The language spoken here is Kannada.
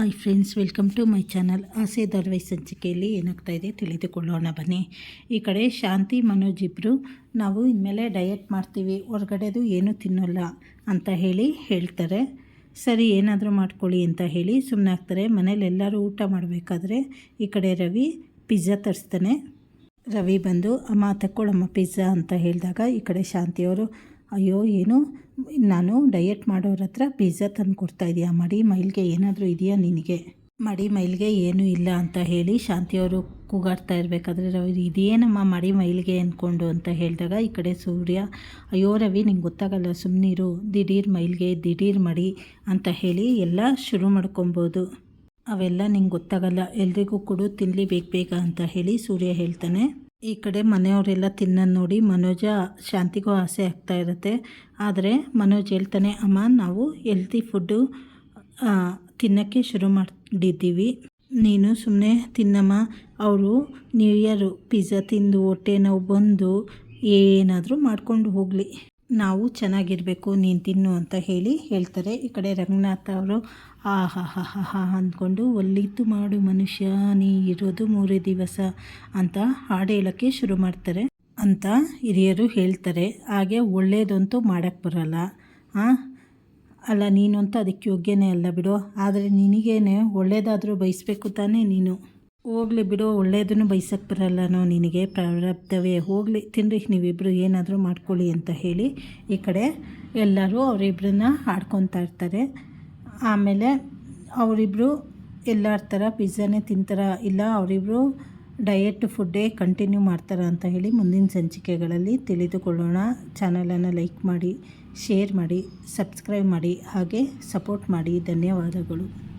Hi friends welcome to my channel ಆಸೆ ದರ್ವೈ ಸಂಚಿಕೆಯಲ್ಲಿ ಏನಾಗ್ತಾ ಇದೆ ತಿಳಿದುಕೊಳ್ಳೋಣ ಬನ್ನಿ. ಈ ಕಡೆ ಶಾಂತಿ, ಮನೋಜ್ ಇಬ್ಬರು ನಾವು ಇನ್ಮೇಲೆ ಡಯಟ್ ಮಾಡ್ತೀವಿ, ಹೊರಗಡೆದು ಏನೂ ತಿನ್ನೋಲ್ಲ ಅಂತ ಹೇಳಿ ಹೇಳ್ತಾರೆ. ಸರಿ, ಏನಾದರೂ ಮಾಡ್ಕೊಳ್ಳಿ ಅಂತ ಹೇಳಿ ಸುಮ್ಮನೆ ಆಗ್ತಾರೆ. ಮನೇಲಿ ಎಲ್ಲರೂ ಊಟ ಮಾಡಬೇಕಾದ್ರೆ ಈ ಕಡೆ ರವಿ ಪಿಜ್ಜಾ ತರಿಸ್ತಾನೆ. ರವಿ ಬಂದು, ಅಮ್ಮ ತಕ್ಕೊಳ್ಳಮ್ಮ ಪಿಜ್ಜಾ ಅಂತ ಹೇಳಿದಾಗ ಈ ಕಡೆ ಶಾಂತಿಯವರು ಅಯ್ಯೋ, ಏನು? ನಾನು ಡಯಟ್ ಮಾಡೋರ ಹತ್ರ ಪಿಜ್ಜಾ ತಂದು ಕೊಡ್ತಾ ಇದೆಯಾ? ಮಡಿ ಮೈಲ್ಗೆ ಏನಾದರೂ ಇದೆಯಾ ನಿನಗೆ? ಮಡಿ ಮೈಲ್ಗೆ ಏನೂ ಇಲ್ಲ ಅಂತ ಹೇಳಿ ಶಾಂತಿಯವರು ಕೂಗಾಡ್ತಾ ಇರಬೇಕಾದ್ರೆ ರವಿ, ಇದೇನಮ್ಮ ಮಡಿ ಮೈಲ್ಗೆ ಅಂದ್ಕೊಂಡು ಅಂತ ಹೇಳಿದಾಗ ಈ ಕಡೆ ಸೂರ್ಯ, ಅಯ್ಯೋ ರವಿ, ನಿಂಗೆ ಗೊತ್ತಾಗಲ್ಲ ಸುಮ್ಮನಿರು ದಿಢೀರ್ ಮೈಲ್ಗೆ, ದಿಢೀರ್ ಮಡಿ ಅಂತ ಹೇಳಿ ಎಲ್ಲ ಶುರು ಮಾಡ್ಕೊಬೋದು. ಅವೆಲ್ಲ ನಿಂಗೆ ಗೊತ್ತಾಗಲ್ಲ, ಎಲ್ರಿಗೂ ಕೊಡು ತಿನ್ನಲಿ ಬೇಗ ಬೇಗ ಅಂತ ಹೇಳಿ ಸೂರ್ಯ ಹೇಳ್ತಾನೆ. ಈ ಕಡೆ ಮನೆಯವರೆಲ್ಲ ತಿನ್ನೋದು ನೋಡಿ ಮನೋಜ ಶಾಂತಿಗೂ ಆಸೆ ಆಗ್ತಾ ಇರುತ್ತೆ. ಆದರೆ ಮನೋಜ್ ಹೇಳ್ತಾನೆ, ಅಮ್ಮ, ನಾವು ಹೆಲ್ತಿ ಫುಡ್ಡು ತಿನ್ನೋಕ್ಕೆ ಶುರು ಮಾಡಿದ್ದೀವಿ. ನೀನು ಸುಮ್ಮನೆ ತಿನ್ನಮ್ಮ. ಅವರು ನ್ಯೂ ಇಯರು ಪಿಜ್ಜಾ ತಿಂದು ಹೊಟ್ಟೆ ನೋವು ಬಂದು ಏನಾದರೂ ಮಾಡ್ಕೊಂಡು ಹೋಗಲಿ. ನಾವು ಚೆನ್ನಾಗಿರಬೇಕು, ನೀನು ತಿನ್ನು ಅಂತ ಹೇಳಿ ಹೇಳ್ತಾರೆ. ಈ ಕಡೆ ರಂಗನಾಥ್ ಅವರು, ಆ, ಹಾ ಹಾ ಹಾ ಹಾ, ಅಂದ್ಕೊಂಡು ಒಲ್ಲಿತು ಮಾಡು ಮನುಷ್ಯ, ನೀ ಇರೋದು ಮೂರೇ ದಿವಸ, ಅಂತ ಹಾಡು ಹೇಳೋಕ್ಕೆ ಶುರು ಮಾಡ್ತಾರೆ ಅಂತ ಹಿರಿಯರು ಹೇಳ್ತಾರೆ. ಹಾಗೆ ಒಳ್ಳೆಯದಂತೂ ಮಾಡೋಕ್ಕೆ ಬರೋಲ್ಲ. ಹಾಂ ಅಲ್ಲ ನೀನು ಅಂತ ಅದಕ್ಕೆ ಯೋಗ್ಯನೇ ಅಲ್ಲ ಬಿಡು. ಆದರೆ ನಿನಗೇನೆ ಒಳ್ಳೆಯದಾದರೂ ಬಯಸ್ಬೇಕು ತಾನೇ ನೀನು. ಹೋಗ್ಲಿ ಬಿಡು, ಒಳ್ಳೇದನ್ನು ಬೈಸಕ್ಕೆ ಬರಲ್ಲನೋ ನಿನಗೆ ಪ್ರಾರಬ್ಧವೇ. ಹೋಗಲಿ, ತಿನ್ರಿ ನೀವಿಬ್ಬರು ಏನಾದರೂ ಮಾಡ್ಕೊಳ್ಳಿ ಅಂತ ಹೇಳಿ ಈ ಕಡೆ ಎಲ್ಲರೂ ಅವರಿಬ್ಬರನ್ನ ಆಡ್ಕೊತಾ ಇರ್ತಾರೆ. ಆಮೇಲೆ ಅವರಿಬ್ಬರು ಎಲ್ಲರ ಥರ ಪಿಜ್ಜಾನೇ ತಿಂತಾರ ಇಲ್ಲ ಅವರಿಬ್ಬರು ಡಯೆಟ್ ಫುಡ್ಡೇ ಕಂಟಿನ್ಯೂ ಮಾಡ್ತಾರ ಅಂತ ಹೇಳಿ ಮುಂದಿನ ಸಂಚಿಕೆಗಳಲ್ಲಿ ತಿಳಿದುಕೊಳ್ಳೋಣ. ಚಾನಲನ್ನು ಲೈಕ್ ಮಾಡಿ, ಶೇರ್ ಮಾಡಿ, ಸಬ್ಸ್ಕ್ರೈಬ್ ಮಾಡಿ, ಹಾಗೆ ಸಪೋರ್ಟ್ ಮಾಡಿ. ಧನ್ಯವಾದಗಳು.